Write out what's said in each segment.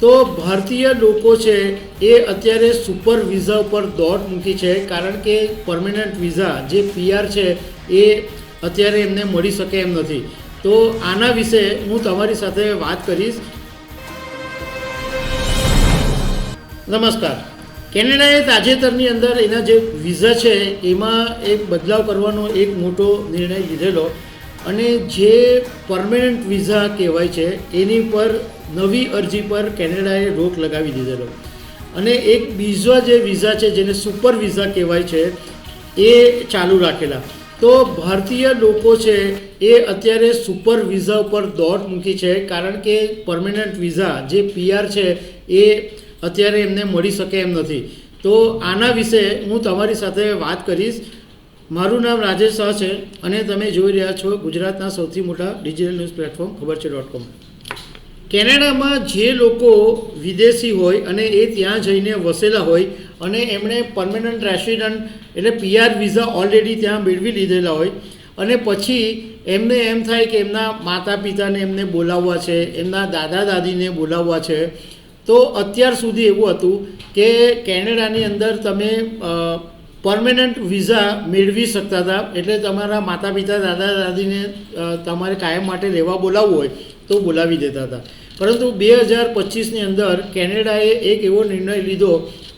તો ભારતીય લોકો છે એ અત્યારે સુપર વિઝા ઉપર દોટ મૂકી છે, કારણ કે પરમેનન્ટ વિઝા જે પીઆર છે એ અત્યારે એમને મળી શકે એમ નથી. તો આના વિશે હું તમારી સાથે વાત કરીશ. નમસ્કાર. કેનેડાએ તાજેતરની અંદર એના જે વિઝા છે એમાં એક બદલાવ કરવાનો એક મોટો નિર્ણય લીધેલો. અને જે પરમેનન્ટ વિઝા કહેવાય છે, એની પર નવી અરજી પર કેનેડાએ રોક લગાવી દીધેલો. અને એક બીજા જે વિઝા છે, જેને સુપર વિઝા કહેવાય છે, એ ચાલુ રાખેલા. તો ભારતીય લોકો છે, એ અત્યારે સુપર વિઝા ઉપર દોટ મૂકી છે, કારણ કે પરમેનન્ટ વિઝા જે પીઆર છે, એ અત્યારે એમને મળી શકે એમ નથી. તો આના વિશે હું તમારી સાથે વાત કરીશ. મારું નામ રાજેશ શાહ છે અને તમે જોઈ રહ્યા છો ગુજરાતના સૌથી મોટા ડિજિટલ ન્યૂઝ પ્લેટફોર્મ ખબર છે ડોટ કોમ કેનેડામાં જે લોકો વિદેશી હોય અને એ ત્યાં જઈને વસેલા હોય અને એમણે પરમેનન્ટ રેસિડન્ટ એટલે પીઆર વિઝા ઓલરેડી ત્યાં મેળવી લીધેલા હોય અને પછી એમને એમ થાય કે એમના માતા પિતાને એમને બોલાવવા છે, એમના દાદા દાદીને બોલાવવા છે. તો અત્યાર સુધી એવું હતું કે કેનેડાની અંદર તમે પરમેનન્ટ વિઝા મેળવી શકતા હતા. એટલે તમારા માતા પિતા દાદા, દાદીને તમારે કાયમ માટે રહેવા બોલાવવું હોય તો બોલાવી દેતા હતા. પરંતુ બે હજાર પચીસની અંદર કેનેડાએ એક એવો નિર્ણય લીધો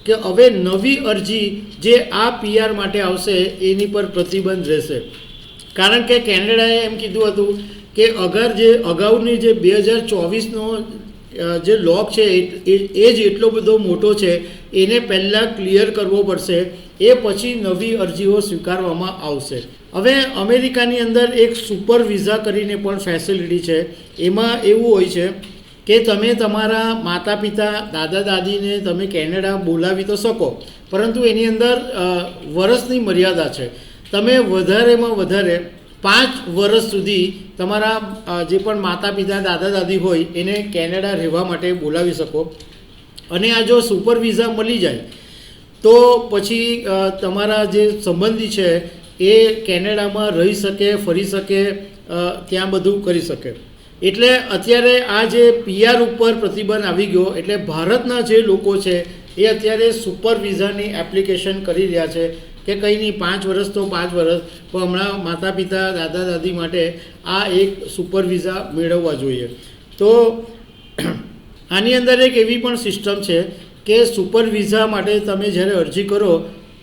કે હવે નવી અરજી જે આ પીઆર માટે આવશે એની પર પ્રતિબંધ રહેશે. કારણ કે કેનેડાએ એમ કીધું હતું કે અગર જે અગાઉની જે બે હજાર ચોવીસનો જે લોક છે, એ જ એટલો બધો મોટો છે, એને પહેલાં ક્લિયર કરવો પડશે, એ પછી નવી અરજીઓ સ્વીકારવામાં આવશે. હવે અમેરિકાની અંદર એક સુપર વિઝા કરીને પણ ફેસિલિટી છે, એમાં એવું હોય છે કે તમે તમારા માતા પિતા દાદા દાદીને તમે કેનેડા બોલાવી તો શકો, પરંતુ એની અંદર વર્ષની મર્યાદા છે. તમે વધારેમાં વધારે પાંચ વર્ષ સુધી તમારા જે પણ માતા પિતા દાદા દાદી હોય, એને કેનેડા રહેવા માટે બોલાવી શકો. અને આ જો સુપર વિઝા મળી જાય, તો પછી તમારા જે સંબંધી છે, એ કેનેડામાં રહી શકે, ફરી શકે ત્યાં બધું કરી શકે. એટલે અત્યારે આ જે પીઆર ઉપર પ્રતિબંધ આવી ગયો, એટલે ભારતના જે લોકો છે, એ અત્યારે સુપર વિઝાની એપ્લિકેશન કરી રહ્યા છે. કે કંઈ નહીં, પાંચ વર્ષ તો પાંચ વર્ષ પણ હમણાં માતા પિતા દાદા દાદી માટે આ એક સુપર વિઝા મેળવવા જોઈએ. તો આની અંદર એક એવી પણ સિસ્ટમ છે કે સુપર વિઝા માટે તમે જ્યારે અરજી કરો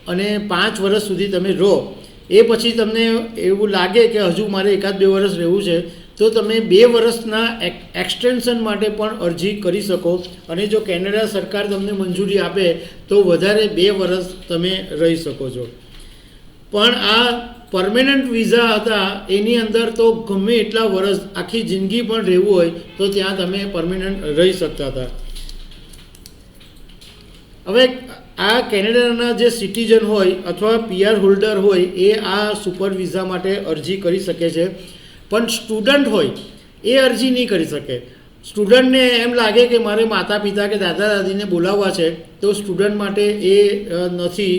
અને પાંચ વર્ષ સુધી તમે રહો, એ પછી તમને એવું લાગે કે હજુ મારે એકાદ બે વર્ષ રહેવું છે તો તમે બે વર્ષના એક- એક્સટેન્શન માટે પણ અરજી કરી શકો. અને જો કેનેડા સરકાર તમને મંજૂરી આપે, તો વધારે બે વર્ષ તમે રહી શકો છો. પણ આ પરમેનન્ટ વિઝા હતા, એની અંદર તો ગમે એટલા વર્ષ આખી જિંદગી પણ રહેવું હોય, તો ત્યાં તમે પરમેનન્ટ રહી શકતા હતા. હવે આ કેનેડાના જે સિટીઝન હોય, અથવા પીઆર હોલ્ડર હોય, એ આ સુપર વિઝા માટે અરજી કરી શકે છે. પણ સ્ટુડન્ટ હોય, એ અરજી નહીં કરી શકે. સ્ટુડન્ટને એમ લાગે કે મારે માતા પિતા કે દાદા દાદીને બોલાવવા છે, તો સ્ટુડન્ટ માટે એ નથી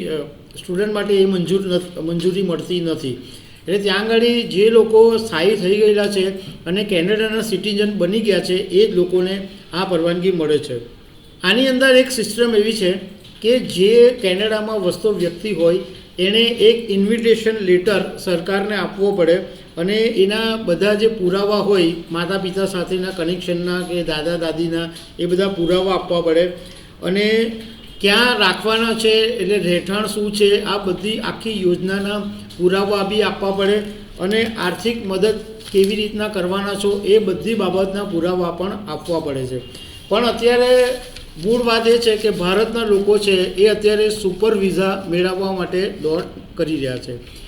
સ્ટુડન્ટ માટે એ મંજૂર મંજૂરી મળતી નથી. એટલે ત્યાં આગળ જે લોકો સ્થાયી થઈ ગયેલા છે અને કેનેડાના સિટીઝન બની ગયા છે, એ જ લોકોને આ પરવાનગી મળે છે. આની અંદર એક સિસ્ટમ એવી છે કે જે કેનેડામાં વસતો વ્યક્તિ હોય એણે એક ઇન્વિટેશન લેટર સરકારને આપવો પડે અને એના બધા જે પુરાવા હોય માતા પિતા સાથેના કનેક્શનના કે દાદા દાદીના એ બધા પુરાવા આપવા પડે. અને ક્યાં રાખવાના છે, એટલે રહેઠાણ શું છે, આ બધી આખી યોજનાના પુરાવા બી આપવા પડે. અને આર્થિક મદદ કેવી રીતના કરવાના છો, એ બધી બાબતના પુરાવા પણ આપવા પડે છે. પણ અત્યારે મૂળ વાત એ છે કે ભારતના લોકો છે, એ અત્યારે સુપર વિઝા મેળવવા માટે દોડ કરી રહ્યા છે.